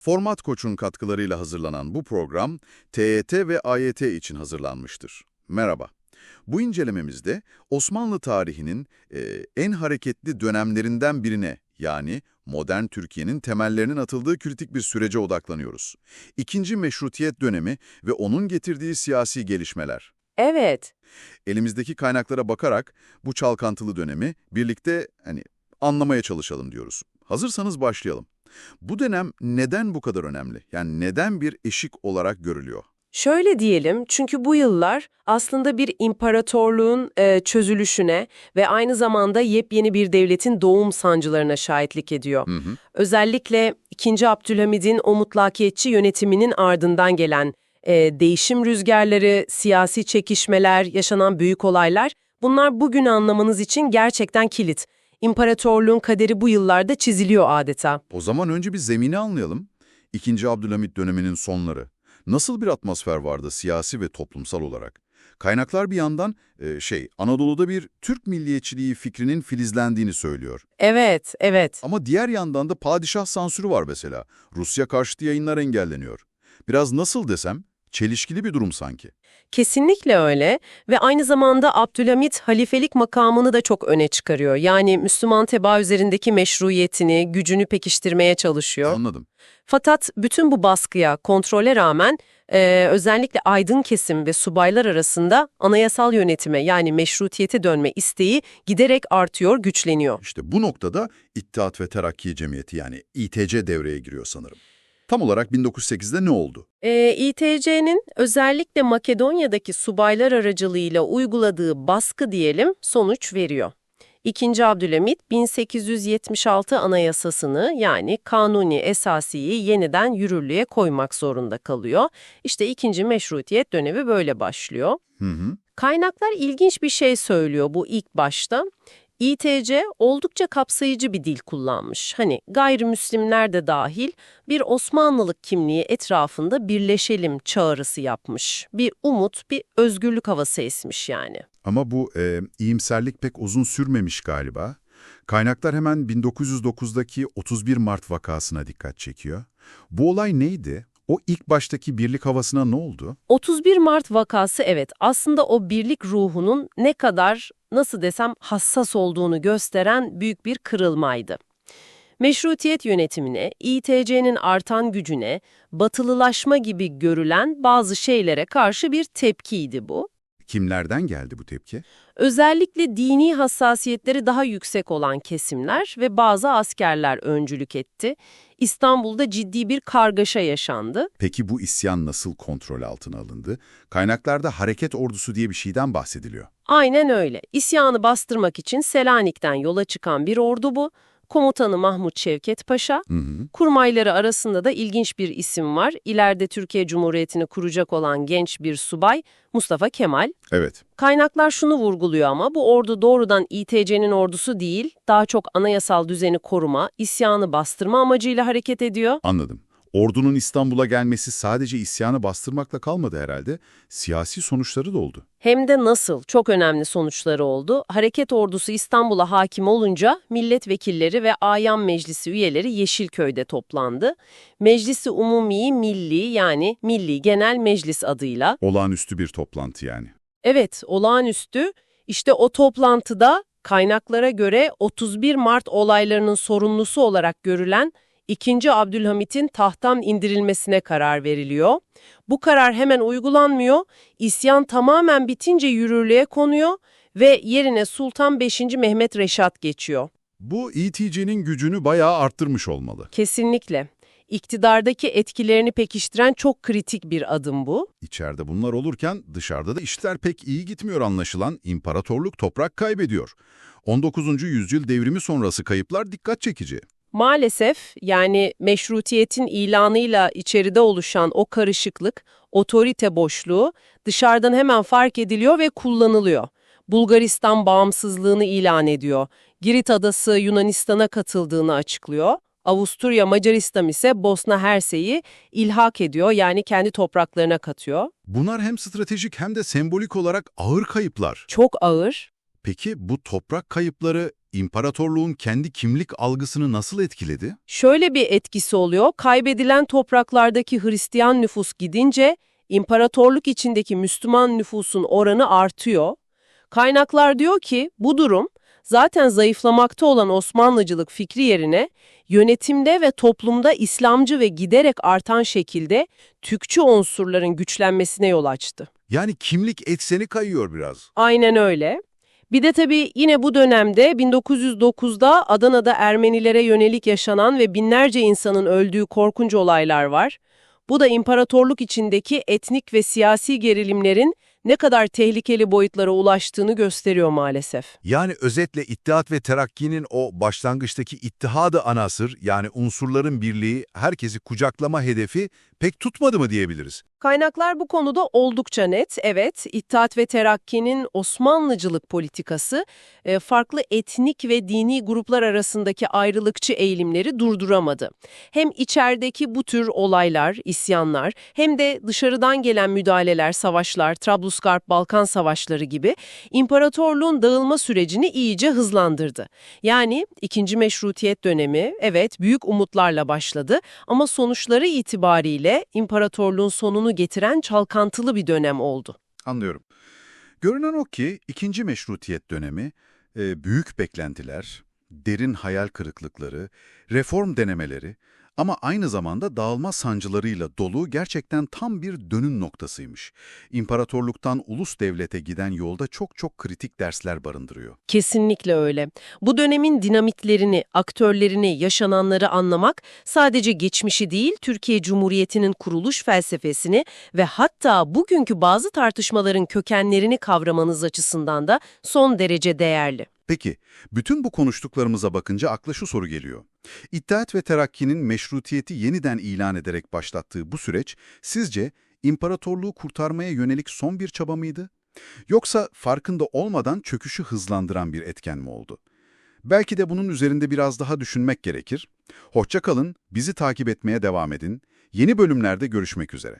Format Koç'un katkılarıyla hazırlanan bu program, TYT ve AYT için hazırlanmıştır. Merhaba. Bu incelememizde Osmanlı tarihinin e, en hareketli dönemlerinden birine, yani modern Türkiye'nin temellerinin atıldığı kritik bir sürece odaklanıyoruz. İkinci Meşrutiyet dönemi ve onun getirdiği siyasi gelişmeler. Evet. Elimizdeki kaynaklara bakarak bu çalkantılı dönemi birlikte hani anlamaya çalışalım diyoruz. Hazırsanız başlayalım. Bu dönem neden bu kadar önemli? Yani neden bir eşik olarak görülüyor? Şöyle diyelim çünkü bu yıllar aslında bir imparatorluğun e, çözülüşüne ve aynı zamanda yepyeni bir devletin doğum sancılarına şahitlik ediyor. Hı hı. Özellikle 2. Abdülhamid'in o mutlakiyetçi yönetiminin ardından gelen e, değişim rüzgarları, siyasi çekişmeler, yaşanan büyük olaylar bunlar bugün anlamanız için gerçekten kilit. İmparatorluğun kaderi bu yıllarda çiziliyor adeta. O zaman önce bir zemini anlayalım. İkinci Abdülhamit döneminin sonları. Nasıl bir atmosfer vardı siyasi ve toplumsal olarak? Kaynaklar bir yandan e, şey Anadolu'da bir Türk milliyetçiliği fikrinin filizlendiğini söylüyor. Evet, evet. Ama diğer yandan da padişah sansürü var mesela. Rusya karşıtı yayınlar engelleniyor. Biraz nasıl desem çelişkili bir durum sanki. Kesinlikle öyle ve aynı zamanda Abdülhamit halifelik makamını da çok öne çıkarıyor. Yani Müslüman tebaa üzerindeki meşruiyetini, gücünü pekiştirmeye çalışıyor. Anladım. Fakat bütün bu baskıya, kontrole rağmen e, özellikle aydın kesim ve subaylar arasında anayasal yönetime yani meşrutiyete dönme isteği giderek artıyor, güçleniyor. İşte bu noktada İttihat ve Terakki Cemiyeti yani İTC devreye giriyor sanırım. Tam olarak 1908'de ne oldu? E, İTC'nin özellikle Makedonya'daki subaylar aracılığıyla uyguladığı baskı diyelim sonuç veriyor. İkinci Abdülhamit 1876 anayasasını yani kanuni esasiyi yeniden yürürlüğe koymak zorunda kalıyor. İşte ikinci meşrutiyet dönemi böyle başlıyor. Hı hı. Kaynaklar ilginç bir şey söylüyor bu ilk başta. İTC oldukça kapsayıcı bir dil kullanmış. Hani gayrimüslimler de dahil bir Osmanlılık kimliği etrafında birleşelim çağrısı yapmış. Bir umut, bir özgürlük havası esmiş yani. Ama bu e, iyimserlik pek uzun sürmemiş galiba. Kaynaklar hemen 1909'daki 31 Mart vakasına dikkat çekiyor. Bu olay neydi? O ilk baştaki birlik havasına ne oldu? 31 Mart vakası evet aslında o birlik ruhunun ne kadar nasıl desem hassas olduğunu gösteren büyük bir kırılmaydı. Meşrutiyet yönetimine, İTC'nin artan gücüne, batılılaşma gibi görülen bazı şeylere karşı bir tepkiydi bu. Kimlerden geldi bu tepki? Özellikle dini hassasiyetleri daha yüksek olan kesimler ve bazı askerler öncülük etti. İstanbul'da ciddi bir kargaşa yaşandı. Peki bu isyan nasıl kontrol altına alındı? Kaynaklarda hareket ordusu diye bir şeyden bahsediliyor. Aynen öyle. İsyanı bastırmak için Selanik'ten yola çıkan bir ordu bu. Komutanı Mahmut Şevket Paşa. Hı hı. Kurmayları arasında da ilginç bir isim var. İleride Türkiye Cumhuriyeti'ni kuracak olan genç bir subay Mustafa Kemal. Evet. Kaynaklar şunu vurguluyor ama bu ordu doğrudan İTC'nin ordusu değil, daha çok anayasal düzeni koruma, isyanı bastırma amacıyla hareket ediyor. Anladım. Ordunun İstanbul'a gelmesi sadece isyanı bastırmakla kalmadı herhalde. Siyasi sonuçları da oldu. Hem de nasıl çok önemli sonuçları oldu. Hareket ordusu İstanbul'a hakim olunca milletvekilleri ve Ayan Meclisi üyeleri Yeşilköy'de toplandı. Meclisi Umumi Milli yani Milli Genel Meclis adıyla. Olağanüstü bir toplantı yani. Evet, olağanüstü. İşte o toplantıda kaynaklara göre 31 Mart olaylarının sorumlusu olarak görülen 2. Abdülhamit'in tahttan indirilmesine karar veriliyor. Bu karar hemen uygulanmıyor, isyan tamamen bitince yürürlüğe konuyor ve yerine Sultan 5. Mehmet Reşat geçiyor. Bu İTC'nin gücünü bayağı arttırmış olmalı. Kesinlikle. İktidardaki etkilerini pekiştiren çok kritik bir adım bu. İçeride bunlar olurken dışarıda da işler pek iyi gitmiyor anlaşılan. İmparatorluk toprak kaybediyor. 19. yüzyıl devrimi sonrası kayıplar dikkat çekici. Maalesef yani meşrutiyetin ilanıyla içeride oluşan o karışıklık, otorite boşluğu dışarıdan hemen fark ediliyor ve kullanılıyor. Bulgaristan bağımsızlığını ilan ediyor. Girit adası Yunanistan'a katıldığını açıklıyor. Avusturya Macaristan ise Bosna Hersey'i ilhak ediyor yani kendi topraklarına katıyor. Bunlar hem stratejik hem de sembolik olarak ağır kayıplar. Çok ağır. Peki bu toprak kayıpları imparatorluğun kendi kimlik algısını nasıl etkiledi? Şöyle bir etkisi oluyor. Kaybedilen topraklardaki Hristiyan nüfus gidince imparatorluk içindeki Müslüman nüfusun oranı artıyor. Kaynaklar diyor ki bu durum zaten zayıflamakta olan Osmanlıcılık fikri yerine yönetimde ve toplumda İslamcı ve giderek artan şekilde Türkçü unsurların güçlenmesine yol açtı. Yani kimlik ekseni kayıyor biraz. Aynen öyle. Bir de tabii yine bu dönemde 1909'da Adana'da Ermenilere yönelik yaşanan ve binlerce insanın öldüğü korkunç olaylar var. Bu da imparatorluk içindeki etnik ve siyasi gerilimlerin ne kadar tehlikeli boyutlara ulaştığını gösteriyor maalesef. Yani özetle İttihat ve Terakki'nin o başlangıçtaki ittihadı anasır yani unsurların birliği, herkesi kucaklama hedefi pek tutmadı mı diyebiliriz? Kaynaklar bu konuda oldukça net. Evet, İttihat ve Terakki'nin Osmanlıcılık politikası e, farklı etnik ve dini gruplar arasındaki ayrılıkçı eğilimleri durduramadı. Hem içerideki bu tür olaylar, isyanlar hem de dışarıdan gelen müdahaleler, savaşlar, Trablusgarp-Balkan savaşları gibi imparatorluğun dağılma sürecini iyice hızlandırdı. Yani ikinci meşrutiyet dönemi evet büyük umutlarla başladı ama sonuçları itibariyle imparatorluğun sonunu getiren çalkantılı bir dönem oldu. Anlıyorum. Görünen o ki ikinci meşrutiyet dönemi e, büyük beklentiler, derin hayal kırıklıkları, reform denemeleri ama aynı zamanda dağılma sancılarıyla dolu gerçekten tam bir dönüm noktasıymış. İmparatorluktan ulus devlete giden yolda çok çok kritik dersler barındırıyor. Kesinlikle öyle. Bu dönemin dinamitlerini, aktörlerini, yaşananları anlamak sadece geçmişi değil, Türkiye Cumhuriyeti'nin kuruluş felsefesini ve hatta bugünkü bazı tartışmaların kökenlerini kavramanız açısından da son derece değerli. Peki, bütün bu konuştuklarımıza bakınca akla şu soru geliyor. İttihat ve Terakki'nin meşrutiyeti yeniden ilan ederek başlattığı bu süreç sizce imparatorluğu kurtarmaya yönelik son bir çaba mıydı? Yoksa farkında olmadan çöküşü hızlandıran bir etken mi oldu? Belki de bunun üzerinde biraz daha düşünmek gerekir. Hoşça kalın, bizi takip etmeye devam edin. Yeni bölümlerde görüşmek üzere.